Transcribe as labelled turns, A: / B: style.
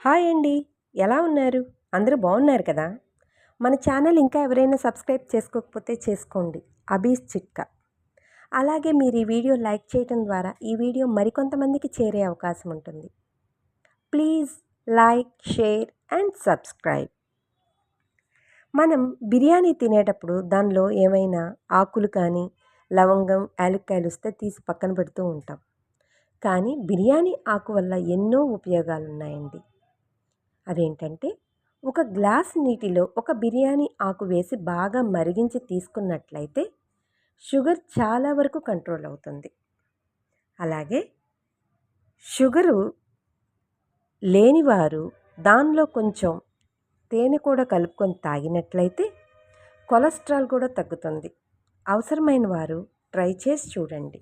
A: Hi అండి. ఎలా ఉన్నారు? అందరూ బాగున్నారు కదా? మన ఛానల్ ఇంకా ఎవరైనా సబ్స్క్రైబ్ చేసుకోకపోతే చేసుకోండి. అబీస్ చిట్కా. అలాగే మీరు ఈ వీడియో లైక్ చేయడం ద్వారా ఈ వీడియో మరికొంతమందికి చేరే అవకాశం ఉంటుంది. Please like share and subscribe. మనం బిర్యానీ తినేటప్పుడు దానిలో ఏమైనా ఆకులు కానీ లవంగం యాలక్కాయలు వస్తే తీసి పక్కన పెడుతూ ఉంటాం. కానీ బిర్యానీ ఆకు వల్ల ఎన్నో ఉపయోగాలు ఉన్నాయండి అదేంటంటే ఒక గ్లాస్ నీటిలో ఒక బిర్యానీ ఆకు వేసి బాగా మరిగించి తీసుకున్నట్లయితే షుగర్ చాలా వరకు కంట్రోల్ అవుతుంది. అలాగే షుగరు లేనివారు దానిలో కొంచెం తేనె కూడా కలుపుకొని తాగినట్లయితే కొలెస్ట్రాల్ కూడా తగ్గుతుంది. అవసరమైన వారు ట్రై చేసి చూడండి.